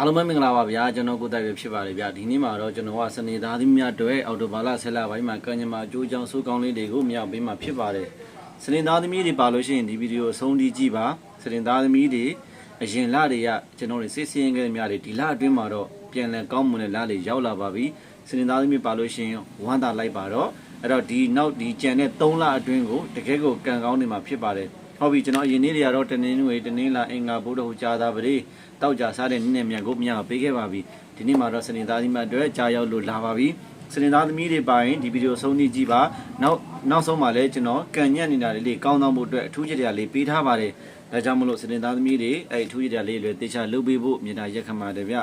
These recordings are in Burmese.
အားလုံးပဲမင်္ဂလာပါဗျာကျွန်တော်ကိုတက်ရဖြစ်ပါတယ်ဗျာဒီနေ့မှာတော့ကျွန်တော်ကစနေသားသမီးများတွေအော်တိုဘာလ10လပိုင်းမှာကံညမအကျိုးကြောင့်စိုးကောင်းလေးတွေကိုမြောက်ပေးမှာဖြစ်ပါတယ်စနေသားသမီးတွေပါလို့ရှိရင်ဒီဗီဒီယိုအဆုံးထိကြည့်ပါစနေသားသမီးတွေအရင်လတွေကကျွန်တော်တို့စစ်စင်းခဲ့တဲ့များတွေဒီလအတွင်းမှာတော့ပြန်လည်ကောင်းမွန်တဲ့လတွေရောက်လာပါပြီစနေသားသမီးပါလို့ရှိရင်ဝမ်းသာလိုက်ပါတော့အဲ့တော့ဒီနောက်ဒီကြံတဲ့3လအတွင်းကိုတကယ်ကိုကံကောင်းနေမှာဖြစ်ပါတယ်ဟုတ်ပြီကျွန်တော်အရင်နေ့တွေကတော့တနင်္ဂနွေတနင်္လာအင်္ဂါဗုဒ္ဓဟူကြာသာပတိ တောက်ကြစားတဲ့နေ့နဲ့မြန်ကိုမြတ်ပေးခဲ့ပါပြီဒီနေ့မှာတော့စနေသားသမီးတွေကြာရောက်လို့လာပါပြီစနေသားသမီးတွေပါရင်ဒီဗီဒီယိုဆုံးဖြတ်ကြည့်ပါနောက်နောက်ဆုံးမှာလည်းကျွန်တော်ကံညက်နေတာလေးလေးကောင်းသောမှုအတွက်အထူးချက်တရားလေးပေးထားပါတယ်ဒါကြောင့်မလို့စနေသားသမီးတွေအဲ့အထူးချက်တရားလေးတွေတေချာလုပ်ပေးဖို့မြေတားရက်ခတ်ပါတယ်ဗျ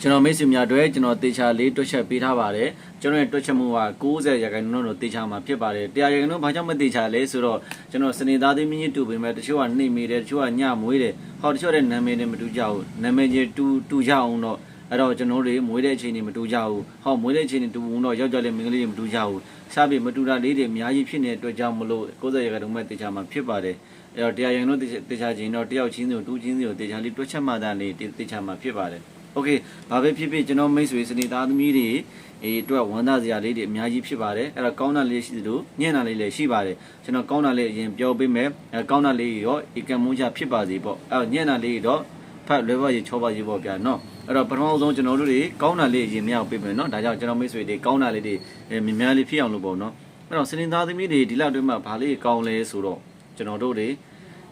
ကျွန်တော်မိတ်ဆွေများအတွက်ကျွန်တော်တေချာလေးတွက်ချက်ပေးထားပါတယ် ကျွန်တော်ရဲ့တွက်ချက်မှုက90ရာခိုင်နှုန်းတော့တေချာမှာဖြစ်ပါတယ်100ရာခိုင်နှုန်းဘာကြောင့်မတေချာလဲဆိုတော့ကျွန်တော်စနေသားသမီးကြီးတူပေမဲ့တချို့ကနှိမ့်မိတယ်တချို့ကညမွေးတယ်ဟောတချို့တဲ့နာမည်နဲ့မတူကြဘူးနာမည်ချင်းတူတူကြအောင်တော့အဲ့တော့ကျွန်တော်တို့မွေးတဲ့အချိန်တွေမတူကြဘူးဟောမွေးတဲ့အချိန်တွေတူဘူးတော့ယောက်ျားလေးမိန်းကလေးတွေမတူကြဘူးစားပြီးမတူတာလေးတွေအများကြီးဖြစ်နေတဲ့အတွက်ကြောင့်မလို့90ရာခိုင်နှုန်းမဲ့တေချာမှာဖြစ်ပါတယ်အဲ့တော့100ရာခိုင်နှုန်းတေချာချင်းတော့တယောက်ချင်းစီကိုတူချင်းစီကိုတေချာလေးတွက်ချက်မှသာလေးတေချာမှာဖြစ်ပါတယ် โอเคဘာပဲဖြစ်ဖြစ်ကျွန်တော်မိတ်ဆွေစနေသားသမီးတွေအေးအတွက်ဝန်သားစရာလေးတွေအများကြီးဖြစ်ပါတယ်အဲ့တော့ကောင်းတာလေးရှိသလိုညံ့တာလေးလည်းရှိပါတယ်ကျွန်တော်ကောင်းတာလေးအရင်ပြောပေးမယ်အဲကောင်းတာလေးရောဧကံမွန်းချဖြစ်ပါစေပေါ့အဲ့ညံ့တာလေးတော့ဖတ်လွယ်ပါရေချောပါရေပေါ့ဗျာနော်အဲ့တော့ပထမဆုံးကျွန်တော်တို့တွေကောင်းတာလေးအရင်မြောက်ပေးမယ်နော်ဒါကြောင့်ကျွန်တော်မိတ်ဆွေတွေကောင်းတာလေးတွေမြင်များလေးဖြစ်အောင်လို့ပေါ့နော်အဲ့တော့စနေသားသမီးတွေဒီလောက်အတွင်းမှာဘာလေးကောင်းလဲဆိုတော့ကျွန်တော်တို့တွေ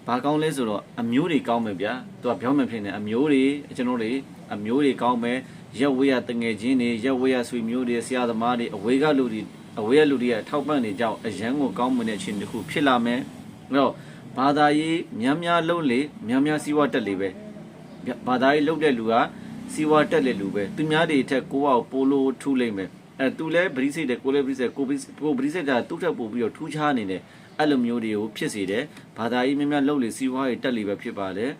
ဘာကောင်းလဲဆိုတော့အမျိုးတွေကောင်းမယ်ဗျာသူကပြောင်းမှဖြစ်နေအမျိုးတွေကျွန်တော်တွေအမျိုးတွေကောင်းမယ်ရက်ဝေးရတငယ်ချင်းတွေရက်ဝေးရဆွေမျိုးတွေဆရာသမားတွေအဝေးကလူတွေအဝေးကလူတွေရဲ့ထောက်ပံ့နေကြအောင်အရန်ကိုကောင်းမွန်တဲ့ခြင်းတစ်ခုဖြစ်လာမယ်အဲ့တော့ဘာသာရေးများများလုံးလေများများစီးပွားတက်လေပဲဘာသာရေးလုံးတဲ့လူကစီးပွားတက်လေလူပဲသူများတွေထက်ကိုယ့်အောက်ပိုလိုထူးလိမ့်မယ်အဲသူလဲဗြိစိတ်တယ်ကိုလဲဗြိစိတ်ကိုကိုဗြိစိတ်ကသူ့ထက်ပိုပြီးတော့ထူးခြားနေတယ် အဲ့လိုမျိုးတွေကိုဖြစ်စေတယ်ဘာသာရေးများများလုံးလေစီးပွားရေးတက်လေပဲဖြစ်ပါတယ်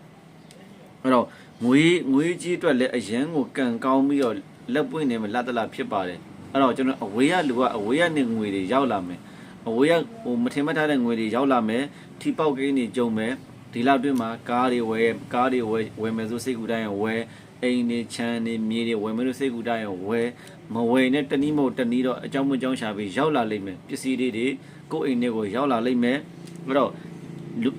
အဲ့တော့ငွေငွေကြီးအတွက်လည်းအရန်ကိုကန်ကောင်းပြီးတော့လက်ပွင့်နေမလတ်တလာဖြစ်ပါတယ်အဲ့တော့ကျွန်တော်အဝေးရလူကအဝေးရနေငွေတွေရောက်လာမယ်အဝေးရဟိုမထင်မှတ်ထားတဲ့ငွေတွေရောက်လာမယ်ထီပေါက်ကိန်းတွေကြုံမယ်ဒီလောက်တွင်းမှာကားတွေဝယ်ကားတွေဝယ်ဝယ်မယ်ဆိုစိတ်ကူတိုင်းဝယ်အိမ်တွေချမ်းတွေမြေတွေဝယ်မယ်လို့စိတ်ကူတိုင်းဝယ်မဝယ်နဲ့တနည်းမဟုတ်တနည်းတော့အကြောင်းမကြောင်းရှာပြီးရောက်လာလိမ့်မယ်ပစ္စည်းတွေတွေ ကိုယ့်အိမ်တွေကိုရောက်လာလိမ့်မယ်အဲ့တော့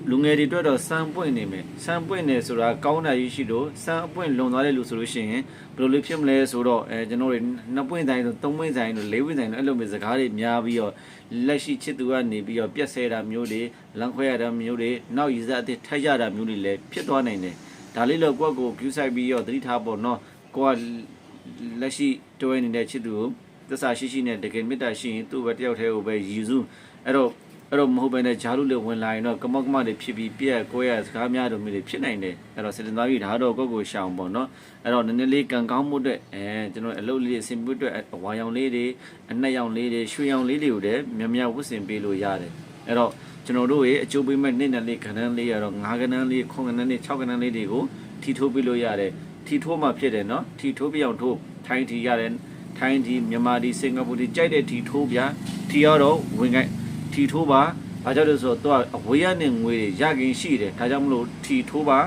လူငယ်တွေအတွက်တော့စံပွင့်နေမယ်စံပွင့်နေဆိုတာကောင်းတာကြီးရှိလို့စံအပွင့်လွန်သွားတဲ့လူဆိုလို့ရှိရင်ဘယ်လိုလေးဖြစ်မလဲဆိုတော့အဲကျွန်တော်တို့နှစ်ပွင့်ဆိုင်ဆိုသုံးပွင့်ဆိုင်ဆိုလေးပွင့်ဆိုင်ဆိုအဲ့လိုမျိုးစကားတွေများပြီးတော့လက်ရှိချစ်သူကနေပြီးတော့ပြက်ဆဲတာမျိုးတွေလမ်းခွဲရတာမျိုးတွေနောက်ရည်စားအသစ်ထိုက်ရတာမျိုးတွေလည်းဖြစ်သွားနိုင်တယ်ဒါလေးတော့ကိုယ့်ကို view site ပြီးတော့သတိထားပေါ့နော်ကိုကလက်ရှိတွဲနေတဲ့ချစ်သူကို သစ္စာရှိရှိနဲ့တကယ်မေတ္တာရှိရင်သူ့ဘက်တယောက်တည်းကိုပဲရည်စုအဲ့တော့အဲ့တော့မဟုတ်ဘဲနဲ့ဂျာလူလေးဝင်လာရင်တော့ကမောက်ကမတွေဖြစ်ပြီးပြက်ကိုရစကားများတို့မျိုးတွေဖြစ်နိုင်တယ်အဲ့တော့စတင်သားကြီးဒါတော့ကိုယ့်ကိုရှောင်ပေါ့နော်အဲ့တော့နည်းနည်းလေးကံကောင်းမှုအတွက်အဲကျွန်တော်အလုပ်လေးအဆင်ပြေအတွက်ဝါရောင်လေးတွေအနက်ရောင်လေးတွေရွှေရောင်လေးတွေကိုလည်းမြများဝတ်ဆင်ပေးလို့ရတယ်အဲ့တော့ကျွန်တော်တို့ရဲ့အကျိုးပေးမဲ့နေ့နဲ့လေးခဏန်းလေးရတော့9ခဏန်းလေး9ခဏန်းလေး6ခဏန်းလေးတွေကိုထီထိုးပေးလို့ရတယ်ထီထိုးမှဖြစ်တယ်နော်ထီထိုးပြအောင်ထိုးထိုင်းထီရတယ် ထိုင်းဒီမြန်မာဒီစင်ကာပူဒီကြိုက်တဲ့ထီထိုးပြထီရတော့ဝင်ခိုင်းထီထိုးပါဘာကြောင့်လဲဆိုတော့သူကအဝေးရနေငွေတွေရခင်ရှိတယ်ဒါကြောင့်မလို့ထီထိုးပါ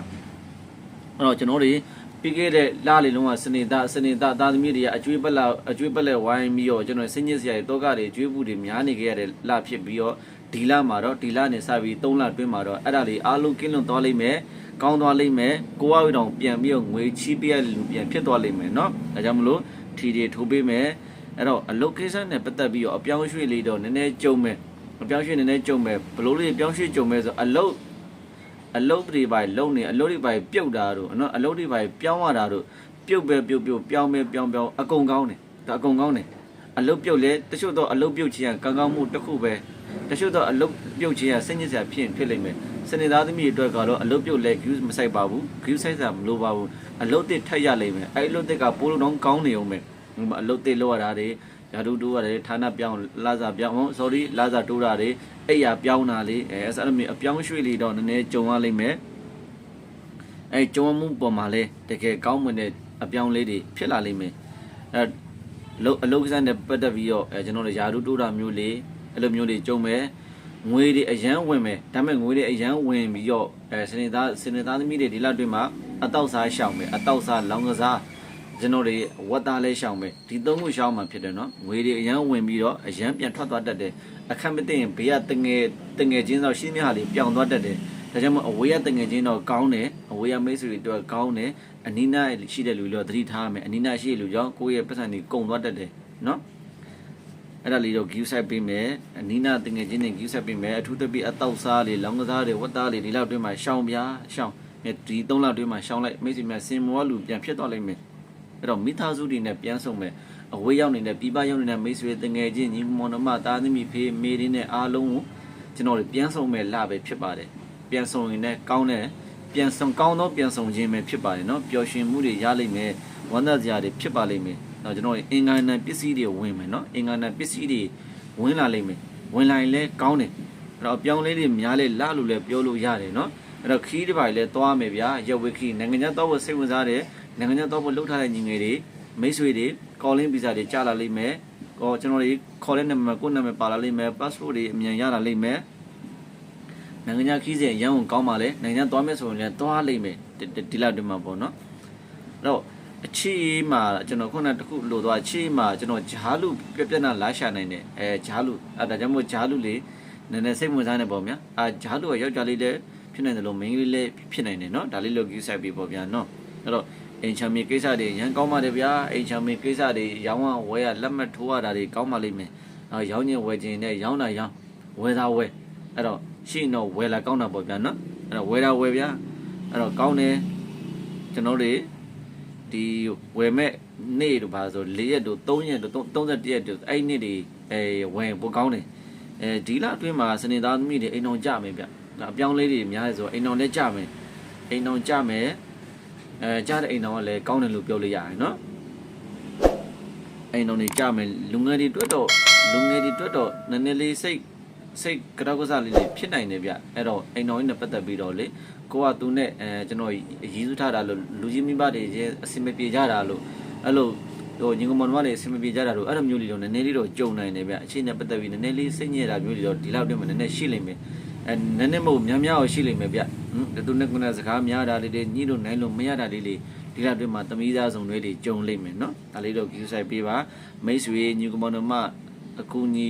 အဲ့တော့ကျွန်တော်တို့ပြီးခဲ့တဲ့လလေးလုံးကစနေသားစနေသားသားသမီးတွေကအကျွေးပလက်အကျွေးပလက်ဝိုင်းပြီးတော့ကျွန်တော်စင်ညစ်စရာတွေတောကတွေအကျွေးဘူးတွေများနေခဲ့ရတဲ့လဖြစ်ပြီးတော့ဒီလမှာတော့ဒီလနေစပြီး3လတွင်းမှာတော့အဲ့ဒါလေးအားလုံးကင်းလွန်သွားလိမ့်မယ်ကောင်းသွားလိမ့်မယ်ကိုဝါဝီတောင်ပြန်ပြီးတော့ငွေချီးပေးရလူပြန်ဖြစ်သွားလိမ့်မယ်เนาะဒါကြောင့်မလို့ ထီတွေထိုးပေးမယ်အဲ့တော့အလုတ်ကိစ္စနဲ့ပတ်သက်ပြီးတော့အပြောင်းရွှေ့လေးတော့နည်းနည်းကြုံမယ်အပြောင်းရွှေ့နည်းနည်းကြုံမယ်ဘလို့လေးပြောင်းရွှေ့ကြုံမယ်ဆိုအလုတ်အလုတ်တွေပါလုံနေအလုတ်တွေပါပြုတ်တာတို့နော်အလုတ်တွေပါပြောင်းရတာတို့ပြုတ်ပဲပြုတ်ပြုတ်ပြောင်းပဲပြောင်းပြောင်းအကုန်ကောင်းတယ်ဒါအကုန်ကောင်းတယ်အလုတ်ပြုတ်လဲတချို့တော့အလုတ်ပြုတ်ခြင်းကကောင်းကောင်းမှုတစ်ခုပဲတချို့တော့အလုတ်ပြုတ်ခြင်းကစိတ်ညစ်စရာဖြစ်ဖြစ်လိမ့်မယ်စနေသားသမီးအတွက်ကတော့အလုတ်ပြုတ်လဲ view မဆိုင်ပါဘူး view ဆိုင်စာမလိုပါဘူးအလုတ်တစ်ထက်ရလိမ့်မယ်အဲ့အလုတ်တစ်ကပိုးလုံးကောင်းနေအောင်ပဲ အလုတ်တစ်လောက်ရတာတွေဓာတုတိုးရတယ်ဌာနပြောင်းလာစာပြောင်း sorry လာစာတိုးတာတွေအဲ့ရပြောင်းတာလေအဲအဲ့လိုမျိုးအပြောင်းရွှေ့လေးတော့နည်းနည်းကြုံရလိမ့်မယ်အဲကြုံမှုပေါ်မှာလဲတကယ်ကောင်းမွန်တဲ့အပြောင်းလေးတွေဖြစ်လာလိမ့်မယ်အဲလုံးအလုပ်ကစားနဲ့ပတ်သက်ပြီးတော့အဲကျွန်တော်တို့ယာတုတိုးတာမျိုးလေးအဲ့လိုမျိုးတွေကြုံမယ်ငွေတွေအရန်ဝင်မယ်ဒါပေမဲ့ငွေတွေအရန်ဝင်ပြီးတော့အဲစနေသားစနေသားသမီးတွေဒီလောက်တွင်းမှာအတောက်စားရှောင်မယ်အတောက်စားလောင်ကစား ကျွန်တော်တွေဝတ်သားလဲရှောင်မယ်ဒီသုံးခုရှောင်မှဖြစ်တယ်နော်ငွေတွေအရန်ဝင်ပြီးတော့အရန်ပြန်ထွက်သွားတတ်တယ်အခက်မသိရင်ဘေးကတငယ်တငယ်ချင်းတော့ရှင်းမြဟာလေးပြောင်းသွားတတ်တယ်ဒါကြောင့်မို့အဝေးကတငယ်ချင်းတော့ကောင်းတယ်အဝေးကမိတ်ဆွေတွေတော့ကောင်းတယ်အနီးနားရှိတဲ့လူတွေတော့သတိထားရမယ်အနီးနားရှိတဲ့လူကြောင့်ကိုယ့်ရဲ့ပတ်စံတွေကုန်သွားတတ်တယ်နော်အဲ့ဒါလေးတော့ view site ပေးမယ်အနီးနားတငယ်ချင်းတွေ view site ပေးမယ်အထူးသဖြင့်အတောက်စားတွေလောင်းကစားတွေဝတ်သားတွေဒီလောက်တွင်းမှာရှောင်းပြားရှောင်းဒီ၃လောက်တွင်းမှာရှောင်းလိုက်မိတ်ဆွေများစင်မောလူပြန်ဖြစ်သွားလိမ့်မယ် အဲ့တော့မိသားစုတွေနဲ့ပြန်ဆုံမယ်အဝေးရောက်နေတဲ့ပြပရောက်နေတဲ့မိတ်ဆွေတငယ်ချင်းညီမောင်နှမသားသမီးဖေးမေတွေနဲ့အားလုံးကိုကျွန်တော်တို့ပြန်ဆုံမယ်လပဲဖြစ်ပါတယ်ပြန်ဆုံရင်လည်းကောင်းတဲ့ပြန်ဆုံကောင်းသောပြန်ဆုံခြင်းပဲဖြစ်ပါတယ်နော်ပျော်ရွှင်မှုတွေရလိမ့်မယ်ဝမ်းသာစရာတွေဖြစ်ပါလိမ့်မယ်တော့ကျွန်တော်တို့အင်္ဂါနံပစ္စည်းတွေဝင်မယ်နော်အင်္ဂါနံပစ္စည်းတွေဝင်လာလိမ့်မယ်ဝင်လာရင်လည်းကောင်းတယ်အဲ့တော့အပြောင်းလဲတွေများလဲလာလို့လည်းပြောလို့ရတယ်နော်အဲ့တော့ခီးတစ်ပိုင်းလဲသွားမယ်ဗျာရက်ဝက်ခီးနိုင်ငံခြားသွားဖို့စိတ်ဝင်စားတယ် နိုင်ငံခြားသွားဖို့လှုပ်ထားတဲ့ညီငယ်တွေမိတ်ဆွေတွေ calling visa တွေကြာလာလိမ့်မယ်ဟောကျွန်တော်တွေခေါ်တဲ့နာမည်ကိုယ့်နာမည်ပါလာလိမ့်မယ် passport တွေအမြန်ရလာလိမ့်မယ်နိုင်ငံခြားခီးစဉ်ရန်ကုန်ကောင်းပါလေနိုင်ငံခြားသွားမယ်ဆိုရင်လည်းသွားလိမ့်မယ်ဒီဒီလောက်တည်းမှာပေါ့နော်အဲ့တော့အချီမှာကျွန်တော်ခုနကတခုလို့သွားအချီမှာကျွန်တော်ဂျားလူပြက်ပြက်နာလာရှာနိုင်တယ်အဲဂျားလူအဲဒါကြောင့်မို့ဂျားလူလေးနည်းနည်းစိတ်ဝင်စားနေပေါ့ဗျာအာဂျားလူကယောက်ျားလေးလည်းဖြစ်နိုင်တယ်လို့မိန်းကလေးလည်းဖြစ်နိုင်တယ်နော်ဒါလေးလို့ view site ပြီးပေါ့ဗျာနော်အဲ့တော့ အိမ်ချမ်းမြေကိစ္စတွေရန်ကောင်းပါတယ်ဗျာအိမ်ချမ်းမြေကိစ္စတွေရောင်းဝဝဲရလက်မှတ်ထိုးရတာတွေကောင်းပါလိမ့်မယ်အဲရောင်းချင်းဝယ်ချင်းနဲ့ရောင်းတာရောင်းဝယ်တာဝယ်အဲ့တော့ရှိရင်တော့ဝယ်လာကောင်းတာပေါ့ဗျာနော်အဲ့တော့ဝယ်တာဝယ်ဗျာအဲ့တော့ကောင်းတယ်ကျွန်တော်တွေဒီဝယ်မဲ့နေ့တို့ပါဆို၄ရက်တို့3ရက်တို့31ရက်တို့အဲ့နေ့တွေအဲဝယ်ပိုကောင်းတယ်အဲဒီလအတွင်းမှာစနေသားသမီးတွေအိမ်တော်ကြမယ်ဗျဒါအပြောင်းလေးတွေများတယ်ဆိုအိမ်တော်လည်းကြမယ်အိမ်တော်ကြမယ် အဲကြတဲ့အိမ်တော်ကလည်းကောင်းတယ်လို့ပြောလို့ရတယ်နော်အိမ်တော်တွေကြမယ်လူငယ်တွေတွေ့တော့လူငယ်တွေတွေ့တော့နည်းနည်းလေးစိတ်စိတ်ကြောက်ကစားလေးတွေဖြစ်နိုင်တယ်ဗျအဲ့တော့အိမ်တော်ကြီးနဲ့ပတ်သက်ပြီးတော့လေကိုကသူနဲ့အဲကျွန်တော်ရည်စူးထားတာလို့လူကြီးမိဘတွေရဲ့အစင်မပြေကြတာလို့အဲ့လိုဟိုညီကောင်မတော်တွေအစင်မပြေကြတာလို့အဲ့လိုမျိုးလေးတော့နည်းနည်းလေးတော့ကြုံနိုင်တယ်ဗျအချိန်နဲ့ပတ်သက်ပြီးနည်းနည်းလေးစိတ်ညစ်တာမျိုးတွေတော့ဒီလောက်တည်းမှာနည်းနည်းရှိလိမ့်မယ် အဲနည်းနည်းမဟုတ်များများတော့ရှိလိမ့်မယ်ဗျဟမ်သူနဲ့ကုနဲ့စကားများတာလေးတွေညှိလို့နိုင်လို့မရတာလေးတွေဒီလောက်တည်းမှာသမီးသားဆောင်တွေတွေကြုံလိမ့်မယ်နော်ဒါလေးတော့ view site ပေးပါမိတ်ဆွေညီကောင်မတော်မအကူညီ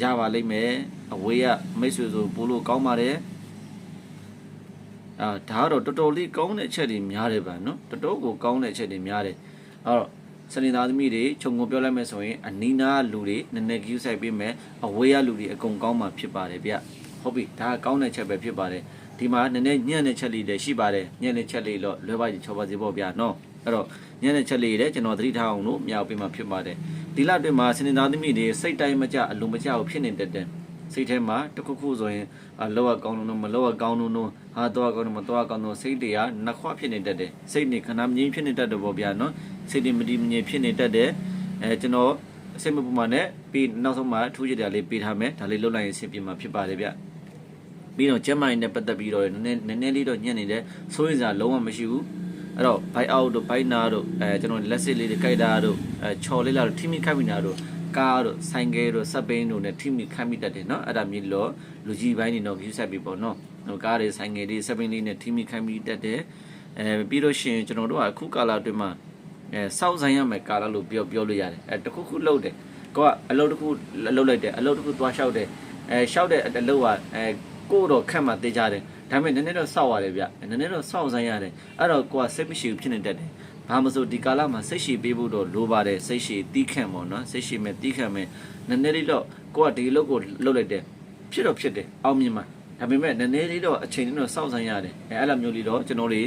ရပါလိမ့်မယ်အဝေးကမိတ်ဆွေဆိုပို့လို့ကောင်းပါတယ်အာဒါကတော့တော်တော်လေးကောင်းတဲ့အချက်တွေများတယ်ဗျာနော်တော်တော်ကိုကောင်းတဲ့အချက်တွေများတယ်အဲ့တော့စနေသားသမီးတွေခြုံငုံပြောလိုက်မယ်ဆိုရင်အနီးနားလူတွေနည်းနည်း view site ပေးမယ်အဝေးကလူတွေအကုန်ကောင်းမှာဖြစ်ပါတယ်ဗျ ဟုတ်ပြီဒါကကောင်းတဲ့ချက်ပဲဖြစ်ပါတယ်ဒီမှာနည်းနည်းညံ့တဲ့ချက်လေးတွေရှိပါတယ်ညံ့တဲ့ချက်လေးတော့လွဲပါချောပါစေပေါ့ဗျာနော်အဲ့တော့ညံ့တဲ့ချက်လေးတွေကျွန်တော်သတိထားအောင်လို့မြောက်ပေးမှာဖြစ်ပါတယ်ဒီလအတွင်းမှာစနေသားသမီးတွေစိတ်တိုင်းမကြအလုံးမကြဘူးဖြစ်နေတတ်တယ်စိတ်ထဲမှာတစ်ခုခုဆိုရင်အလောကကောင်းလို့မလောကကောင်းလို့ဟာတော့ကောင်းလို့မတော့ကောင်းလို့စိတ်တွေကနှခွဖြစ်နေတတ်တယ်စိတ်နေခဏမငြိမ်ဖြစ်နေတတ်တယ်ပေါ့ဗျာနော်စိတ်တွေမတည်မငြိမ်ဖြစ်နေတတ်တယ်အဲကျွန်တော်စိတ်မပူမှနဲ့ပြီးနောက်ဆုံးမှာထူးကြတယ်လေးပေးထားမယ်ဒါလေးလုတ်လိုက်ရင်ဆင်ပြေမှာဖြစ်ပါတယ်ဗျ ပြီးတော့ကျမကြီးနဲ့ပတ်သက်ပြီးတော့နည်းနည်းနည်းနည်းလေးတော့ညံ့နေတယ်စိုးရိမ်စရာလုံးဝမရှိဘူးအဲ့တော့ buy out တို့ buy now တို့အဲကျွန်တော်လက်စစ်လေးတွေကြိုက်တာတို့အဲချော်လေးလာတို့ထိမိခိုက်မိတာတို့ကားတို့ဆိုင်ကယ်တို့စက်ပင်းတို့နဲ့ထိမိခိုက်မိတတ်တယ်နော်အဲ့ဒါမျိုးလို့လူကြီးပိုင်းနေတော့ယူဆက်ပြီးပေါ့နော်ကားတွေဆိုင်ကယ်တွေစက်ပင်းလေးနဲ့ထိမိခိုက်မိတတ်တယ်အဲပြီးလို့ရှိရင်ကျွန်တော်တို့ကခုကာလအတွင်းမှာအဲစောက်ဆိုင်ရမယ်ကာလလို့ပြောပြောလို့ရတယ်အဲတခုခုလုပ်တယ်ကိုကအလုပ်တစ်ခုလုပ်လိုက်တယ်အလုပ်တစ်ခုသွားလျှောက်တယ်အဲလျှောက်တဲ့အလုပ်ကအဲ ကိုတော့ခက်မှတေးကြတယ်ဒါပေမဲ့နည်းနည်းတော့စောက်ရတယ်ဗျနည်းနည်းတော့စောက်ဆိုင်ရတယ်အဲ့တော့ကိုကစိတ်မရှိဘူးဖြစ်နေတတ်တယ်ဘာမဆိုဒီကာလမှာစိတ်ရှိပေးဖို့တော့လိုပါတယ်စိတ်ရှိတီးခန့်ပေါ့နော်စိတ်ရှိမဲ့တီးခန့်မဲ့နည်းနည်းလေးတော့ကိုကဒီလုပ်ကိုလုပ်လိုက်တယ်ဖြစ်တော့ဖြစ်တယ်အောင်မြင်မှာဒါပေမဲ့နည်းနည်းလေးတော့အချိန်လေးတော့စောင့်ဆိုင်ရတယ်အဲအဲ့လိုမျိုးလေးတော့ကျွန်တော်တွေ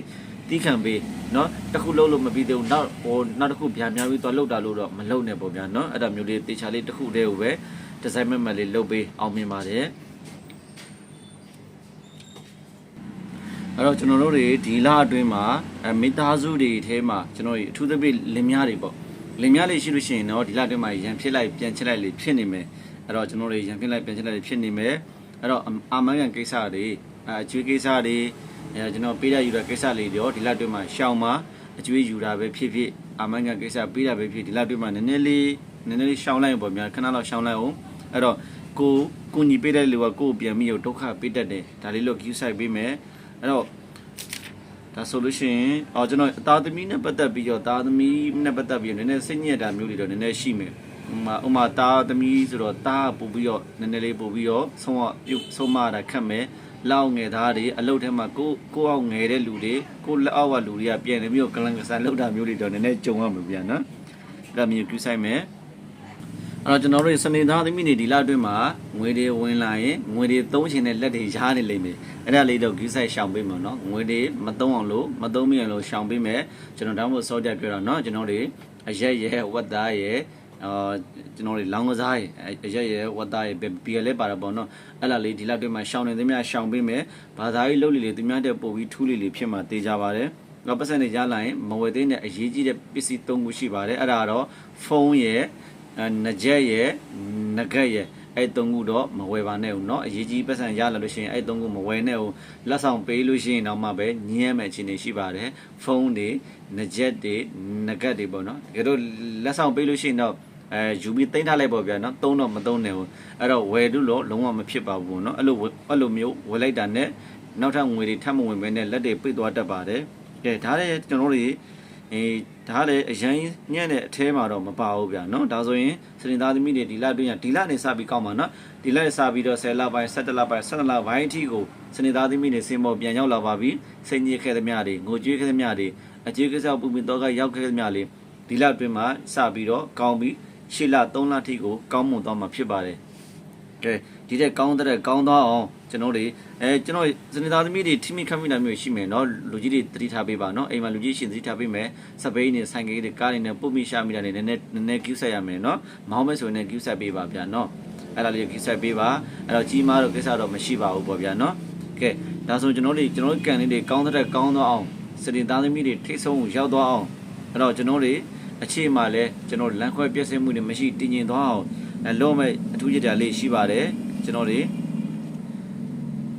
တီးခံပေးနော်တခုလုံးလို့မပြီးသေးဘူးနောက်ဟိုနောက်တစ်ခုပြန်များပြီးတော့လောက်တာလို့တော့မလုံနဲ့ပေါ့ဗျာနော်အဲ့ဒါမျိုးလေးတေချာလေးတစ်ခုတည်းကိုပဲဒီဇိုင်းမက်မက်လေးလုပ်ပေးအောင်မြင်ပါတယ် အဲ့တော့ကျွန်တော်တို့တွေဒီလအတွင်းမှာအဲမိသားစုတွေအဲမှာကျွန်တော်တို့အထူးသဖြင့်လင်မယားတွေပေါ့လင်မယားလေးရှိလို့ရှိရင်တော့ဒီလအတွင်းမှာရန်ဖြစ်လိုက်ပြန်ချစ်လိုက်လေးဖြစ်နေမယ်အဲ့တော့ကျွန်တော်တို့ရန်ဖြစ်လိုက်ပြန်ချစ်လိုက်လေးဖြစ်နေမယ်အဲ့တော့အာမန်ကန်ကိစ္စတွေအဲအကျွေးကိစ္စတွေအဲကျွန်တော်ပေးရယူတဲ့ကိစ္စလေးတွေရောဒီလအတွင်းမှာရှောင်မှာအကျွေးယူတာပဲဖြစ်ဖြစ်အာမန်ကန်ကိစ္စပေးတာပဲဖြစ်ဒီလအတွင်းမှာနည်းနည်းလေးနည်းနည်းလေးရှောင်လိုက်ပေါ့များခဏလောက်ရှောင်လိုက်အောင်အဲ့တော့ကိုကိုညီပေးတဲ့လူကကိုပြန်ပြီးတော့ဒုက္ခပေးတတ်တယ်ဒါလေးလို့ queue site ပေးမယ် အဲ့တော့ဒါဆိုလို့ရှိရင်အော်ကျွန်တော်အသားသမီးနဲ့ပတ်သက်ပြီးတော့သားသမီးနဲ့ပတ်သက်ပြီးတော့နည်းနည်းစိတ်ညစ်တာမျိုးတွေတော့နည်းနည်းရှိမယ်ဥမာဥမာသားသမီးဆိုတော့သားပို့ပြီးတော့နည်းနည်းလေးပို့ပြီးတော့ဆုံးမပြုတ်ဆုံးမတာခက်မယ်လောက်ငယ်သားတွေအလုပ်ထဲမှာကိုကိုအောင်ငယ်တဲ့လူတွေကိုလက်အောက်ကလူတွေကပြန်နေပြီးတော့ကလန်ကဆန်လောက်တာမျိုးတွေတော့နည်းနည်းကြုံရမှာပြန်နော်အဲ့ဒါမျိုးကျူးဆိုင်မယ် အဲ့တော့ကျွန်တော်တို့စနေသားသမီးတွေဒီလအတွင်းမှာငွေတွေဝင်လာရင်ငွေတွေသုံးချင်တဲ့လက်တွေရားနေလိမ့်မယ်အဲ့ဒါလေးတော့ဂိဆိုင်ရှောင်ပေးမှာနော်ငွေတွေမသုံးအောင်လို့မသုံးမိအောင်လို့ရှောင်ပေးမယ်ကျွန်တော်တောင်းဖို့စောကြပြောတော့နော်ကျွန်တော်တွေအရက်ရဲဝတ်သားရဲအာကျွန်တော်တွေလောင်းကစားရဲအရက်ရဲဝတ်သားရဲပီရလဲပါတာပေါ့နော်အဲ့လာလေးဒီလအတွင်းမှာရှောင်နေသမျှရှောင်ပေးမယ်ဘာသာရေးလုပ်လေလေသူများတဲ့ပို့ပြီးထူးလေလေဖြစ်မှာတေးကြပါတယ်တော့ပတ်စံတွေရလာရင်မဝယ်သေးတဲ့အရေးကြီးတဲ့ပစ္စည်း၃ခုရှိပါတယ်အဲ့ဒါကတော့ဖုန်းရဲ့အဲ နကြက်ရဲ့နဂက်ရဲ့အဲ့သုံးခုတော့မဝယ်ပါနဲ့ဦးเนาะအရေးကြီးပတ်စံရလာလို့ရှိရင်အဲ့သုံးခုမဝယ်နဲ့ဦးလက်ဆောင်ပေးလို့ရှိရင်တော့မှပဲညင်းရမယ့်အခြေအနေရှိပါတယ်ဖုန်းတွေနကြက်တွေနဂက်တွေပေါ့เนาะတကယ်တော့လက်ဆောင်ပေးလို့ရှိရင်တော့အဲယူပြီးတင်ထားလိုက်ပေါ့ဗျာเนาะသုံးတော့မသုံးနဲ့ဦးအဲ့တော့ဝယ်လို့လို့လုံးဝမဖြစ်ပါဘူးပေါ့เนาะအဲ့လိုအဲ့လိုမျိုးဝယ်လိုက်တာနဲ့နောက်ထပ်ငွေတွေထပ်မဝင်ဘဲနဲ့လက်တွေပိတ်သွားတတ်ပါတယ်ကဲဒါလည်းကျွန်တော်တို့တွေ အေး ဒါလည်းအရင်ညံ့တဲ့အထဲမှာတော့မပါဘူးဗျာနော်ဒါဆိုရင်စရင်သားသမီးတွေဒီလအတွင်းကဒီလနေစပြီးကောက်မှာနော်ဒီလနေစပြီးတော့10လပိုင်း17လပိုင်း17လပိုင်းအထိကိုစရင်သားသမီးတွေစင်ပေါ်ပြန်ရောက်လာပါပြီစိတ်ညစ်ခဲ့သမျှတွေငိုကြွေးခဲ့သမျှတွေအကျေးကိစ္စပူပင်တော့ကရောက်ခဲ့သမျှတွေဒီလအတွင်းမှာစပြီးတော့ကောင်းပြီးရှေ့လ3လအထိကိုကောင်းမွန်သွားမှာဖြစ်ပါတယ်ကဲဒီတဲ့ကောင်းတဲ့ကောင်းသွားအောင် ကျွန်တော်တွေအဲကျွန်တော်ဇနီးသားသမီးတွေထိမိခတ်မိတာမျိုးရှိမယ်နော်လူကြီးတွေသတိထားပေးပါနော်အိမ်မှာလူကြီးရှင်သတိထားပေးမယ်စပိန်နဲ့ဆိုင်ကလေးတွေကားတွေနဲ့ပုတ်မိရှာမိတာတွေနည်းနည်းနည်းနည်းကူးဆက်ရမယ်နော်မောင်းမယ်ဆိုရင်လည်းကူးဆက်ပေးပါဗျာနော်အဲ့ဒါလေးကူးဆက်ပေးပါအဲ့တော့ကြီးမားတော့ကိစ္စတော့မရှိပါဘူးပေါ့ဗျာနော်ကဲဒါဆိုကျွန်တော်တွေကျွန်တော်ကန်လေးတွေကောင်းတဲ့ကောင်းတော့အောင်စတင်သားသမီးတွေထိတ်ဆုံးရောက်သွားအောင်အဲ့တော့ကျွန်တော်တွေအခြေမှလည်းကျွန်တော်လမ်းခွဲပြည့်စုံမှုတွေမရှိတည်ငြိမ်သွားအောင်လုံးမဲ့အထူးကြတာလေးရှိပါတယ်ကျွန်တော်တွေ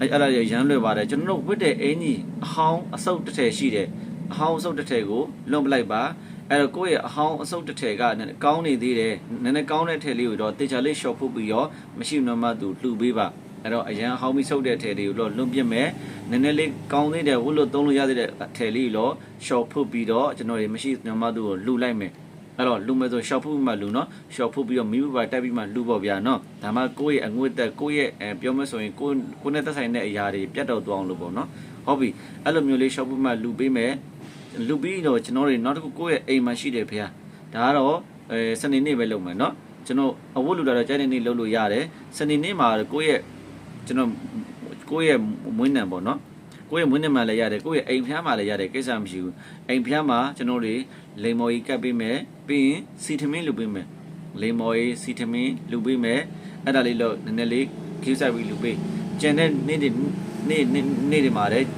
အဲ့အဲ့ဒါရရမ်းလွယ်ပါတယ်ကျွန်တော်တို့ဝတ်တဲ့အင်ကြီးအဟောင်းအဆုပ်တစ်ထည်ရှိတယ်အဟောင်းအဆုပ်တစ်ထည်ကိုလွန်ပလိုက်ပါအဲ့တော့ကိုယ့်ရဲ့အဟောင်းအဆုပ်တစ်ထည်ကနည်းနည်းကောင်းနေသေးတယ်နည်းနည်းကောင်းတဲ့ထည်လေးကိုတော့တေချာလေးရှော့ဖုတ်ပြီးရောမရှိနမသူလှူပေးပါအဲ့တော့အရန်အဟောင်းပြီးဆုပ်တဲ့ထည်တွေကိုတော့လွန်ပြစ်မယ်နည်းနည်းလေးကောင်းသေးတယ်ဝတ်လို့သုံးလို့ရသေးတဲ့ထည်လေးကိုတော့ရှော့ဖုတ်ပြီးတော့ကျွန်တော်တွေမရှိနမသူကိုလှူလိုက်မယ် အဲ့တော့လူမဲ့ဆိုရှော့ဖုတ်ပြီးမှလူနော်ရှော့ဖုတ်ပြီးတော့မိဘပါတက်ပြီးမှလူပေါ့ဗျာနော်ဒါမှကိုယ့်ရဲ့အငွေ့တက်ကိုယ့်ရဲ့အဲပြောမဆိုရင်ကိုယ်ကိုယ်နဲ့သက်ဆိုင်တဲ့အရာတွေပြတ်တော့သွားအောင်လို့ပေါ့နော်ဟုတ်ပြီအဲ့လိုမျိုးလေးရှော့ဖုတ်မှလူပေးမယ်လူပြီးတော့ကျွန်တော်တွေနောက်တစ်ခုကိုယ့်ရဲ့အိမ်မှာရှိတယ်ဖေဟာဒါကတော့အဲစနေနေ့ပဲလုပ်မယ်နော်ကျွန်တော်အဝတ်လူတာတော့ကျတဲ့နေ့လုပ်လို့ရတယ်စနေနေ့မှာကိုယ့်ရဲ့ကျွန်တော်ကိုယ့်ရဲ့မွေးနံပေါ့နော် ကိုယ့်ရဲ့မွေးနေ့မှာလည်းရတယ်ကိုယ့်ရဲ့အိမ်ဖျားမှာလည်းရတယ်ကိစ္စမရှိဘူးအိမ်ဖျားမှာကျွန်တော်တွေလိမ်မော်ကြီးကပ်ပေးမယ်ပြီးရင်စီထမင်းလုပ်ပေးမယ်လိမ်မော်ကြီးစီထမင်းလုပ်ပေးမယ်အဲ့ဒါလေးတော့နည်းနည်းလေးခူးဆိုင်ပြီးလုပ်ပေးကျန်တဲ့နေ့တွေနေ့နေ့တွေမှာလည်း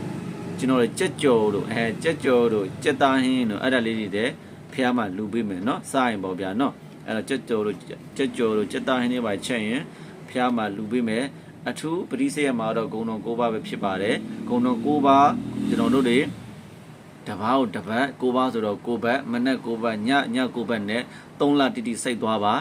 ကျွန်တော်ကြက်ကြော်တို့အဲကြက်ကြော်တို့ကြက်သားဟင်းတို့အဲ့ဒါလေးတွေတဲ့ဖះမှာလူပေးမယ်နော်စရင်ပေါ့ဗျာနော်အဲ့တော့ကြက်ကြော်တို့ကြက်ကြော်တို့ကြက်သားဟင်းတွေပါချက်ရင်ဖះမှာလူပေးမယ် အထူးပရိစေယမှာတော့ဂုံတော်၉ပါးပဲဖြစ်ပါတယ်ဂုံတော်၉ပါးကျွန်တော်တို့တွေ တပားကိုတပတ်ကိုပါဆိုတော့ကိုဘက်မနဲ့ကိုဘက်ညညကိုဘက်နဲ့3လတိတိစိတ်သွားပါ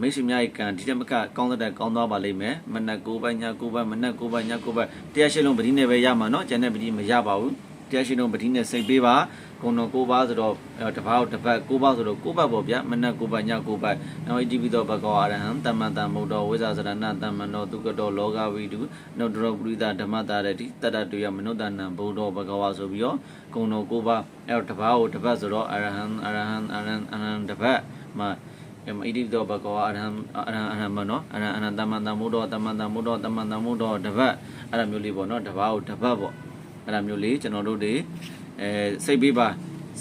မိတ်ဆွေများရဲ့ကံဒီတက်မကကောင်းတဲ့ကောင်းသွားပါလိမ့်မယ်မနဲ့ကိုဘက်ညကိုဘက်မနဲ့ကိုဘက်ညကိုဘက်တရားရှိလုံးပတိနဲ့ပဲရမှာเนาะကျန်တဲ့ပတိမရပါဘူး တရားရှိလုံးပတိနဲ့စိတ်ပေးပါကုံတော်ကိုပါဆိုတော့တပားကိုတပတ်ကိုပါဆိုတော့ကိုဘက်ပေါ့ဗျာမနဲ့ကိုဘက်ညကိုဘက်နောက်ဣတိပိသောဘကောအာရဟံတမ္မတံမုဒ္ဒောဝိဇာစရဏတမ္မနောသူကတောလောကဝိတုနောဒရောပရိသဓမ္မတာရတိတတ္တတုယမနုဿနံဘုဒ္ဓောဘဂဝါဆိုပြီးတော့ကုံတော်ကိုပါအဲ့တော့တပားကိုတပတ်ဆိုတော့အာရဟံအာရဟံအာရဟံအာရဟံတပတ်မှာအမဣတိတောဘကောအရဟံအရဟံအရဟံမနောအရဟံအနတမန္တမုဒ္ဒောတမန္တမုဒ္ဒောတမန္တမုဒ္ဒောတပတ်အဲ့ဒါမျိုးလေးပေါ့နော်တပတ်ကိုတပတ်ပေါ့ အဲ့ဒါမျိုးလေးကျွန်တော်တို့တွေအဲစိတ်ပေးပါ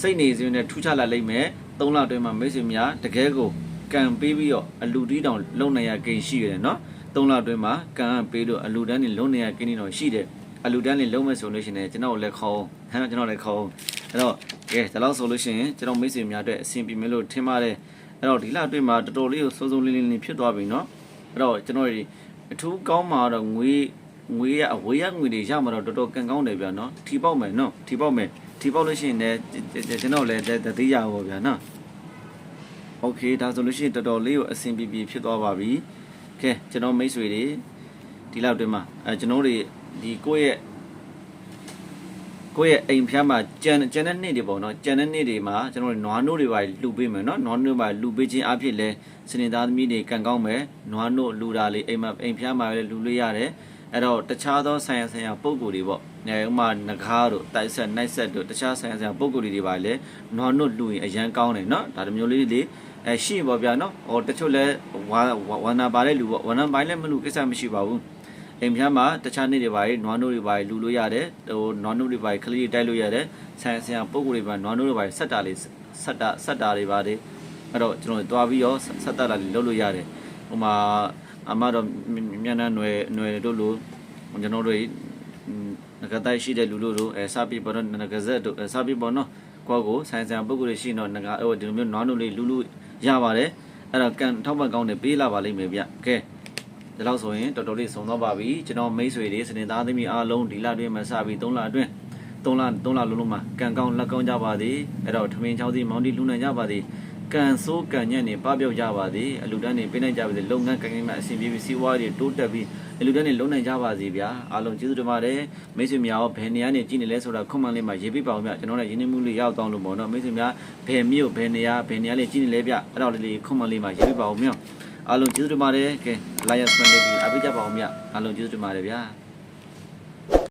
စိတ်နေစဉ်နဲ့ထူးခြားလာလိမ့်မယ်၃လအတွင်းမှာမိတ်ဆွေများတကယ်ကိုကံပေးပြီးတော့အလူတီးတောင်လုံနေရကိန်းရှိရတယ်နော်၃လအတွင်းမှာကံပေးလို့အလူတန်းတွေလုံနေရကိန်းတွေတော့ရှိတယ်အလူတန်းတွေလုံမဲ့ဆိုလို့ရှိရင်ကျွန်တော်လည်းခေါ်ဟမ်ကျွန်တော်လည်းခေါ်အဲ့တော့ကဲဒါတော့ဆိုလို့ရှိရင်ကျွန်တော်မိတ်ဆွေများအတွက်အဆင်ပြေမယ်လို့ထင်ပါတယ်အဲ့တော့ဒီလအတွင်းမှာတော်တော်လေးကိုစုံစုံလင်းလင်းဖြစ်သွားပြီနော်အဲ့တော့ကျွန်တော်ဒီအထူးကောင်းမှာတော့ငွေ ငွေရအဝေးရငွေတွေရမှာတော့တော်တော်ကန်ကောင်းတယ်ဗျာเนาะထီပေါက်မယ်เนาะထီပေါက်မယ်ထီပေါက်လို့ရှိရင်လည်းကျွန်တော်လည်းတတိယဟောဗျာเนาะโอเคဒါဆိုလို့ရှိရင်တော်တော်လေးကိုအဆင်ပြေပြေဖြစ်သွားပါပြီကဲကျွန်တော်မိတ်ဆွေတွေဒီလောက်တွင်မှာအဲကျွန်တော်တွေဒီကိုယ့်ရဲ့ ကိုယ့်ရဲ့အိမ်ဖျားမှာကြံကြံတဲ့နေ့တွေပေါ့နော်ကြံတဲ့နေ့တွေမှာကျွန်တော်တို့နွားနို့တွေပါလှူပေးမယ်နော်နွားနို့ပါလှူပေးခြင်းအဖြစ်လဲစနေသားသမီးတွေကံကောင်းမယ်နွားနို့လှူတာလေးအိမ်မှာအိမ်ဖျားမှာလည်းလှူလို့ရတယ် အဲ့တော့တခြားသောဆိုင်ရဆိုင်ရပုံကိုယ်တွေပေါ့အဲဥမာငကားတို့တိုက်ဆက်နိုင်ဆက်တို့တခြားဆိုင်ရဆိုင်ရပုံကိုယ်တွေပါလေနွားနို့လှူရင်အရန်ကောင်းတယ်နော်ဒါတမျိုးလေးတွေအဲရှိပါဗျာနော်ဟောတချို့လဲဝါဝါနာပါတဲ့လူပေါ့ဝါနာပိုင်းလည်းမလူကိစ္စမရှိပါဘူးအိမ်ဖျားမှာတခြားနေ့တွေပါနွားနို့တွေပါလူလို့ရတယ်ဟိုနွားနို့တွေပါခလေးတိုက်လို့ရတယ်ဆန်ဆန်ပုံကိုယ်တွေပါနွားနို့တွေပါဆက်တာလေးဆက်တာဆက်တာတွေပါတယ်အဲ့တော့ကျွန်တော်တွားပြီးရောဆက်တာလေးလုပ်လို့ရတယ်ဟိုမှာ အမတော့မြန်နှံ့ွယ်ຫນွယ်တို့လိုကျွန်တော်တို့ငကတိုက်ရှိတဲ့လူလို့တို့အဲစပီပေါ်တော့ငကဇက်တို့စပီပေါ်နော်ကိုကိုဆန်ဆန်ပုံကိုယ်တွေရှိတော့ငကဟိုဒီလိုမျိုးနွားနို့လေးလူလို့ရပါတယ်အဲ့တော့ကန်ထောက်ပတ်ကောင်းတယ်ပေးလာပါလိမ့်မယ်ဗျကဲဒီလောက်ဆိုရင်တော်တော်လေးစုံတော့ပါပြီကျွန်တော်မိတ်ဆွေတွေစနေသားသမီးအားလုံးဒီလအတွင်းမှာစပြီး3လအတွင်း3လ3လလုံးလုံးမှာကံကောင်းလက်ကောင်းကြပါသည်အဲ့တော့ထမင်းချောင်းစီမောင်းတီလူနိုင်ကြပါသည် ကံဆိုးကံညံ့နေပပြောက်ကြပါသည်အလူတန်းနေပေးနိုင်ကြပါသည်လုပ်ငန်းကံကံမှာအဆင်ပြေပြီးစီးပွားရေးတိုးတက်ပြီးအလူတန်းနေလုံနိုင်ကြပါစေဗျာအားလုံးကျေးဇူးတင်ပါတယ်မိတ်ဆွေများရောဘယ်နေရာနေကြည့်နေလဲဆိုတာခွန်မှန်လေးမှာရေးပြပါဦးဗျကျွန်တော်လည်းရင်းနှီးမှုလေးရောက်တောင်းလို့ပေါ့နော်မိတ်ဆွေများဘယ်မြို့ဘယ်နေရာဘယ်နေရာလေးကြည့်နေလဲဗျအဲ့တော့လေးခွန်မှန်လေးမှာရေးပြပါဦးမြောက်အားလုံးကျေးဇူးတင်ပါတယ်ကဲလာရစပန်လေးပြီးအပိကြပါအောင်မြအားလုံးကျေးဇူးတင်ပါတယ်ဗျာ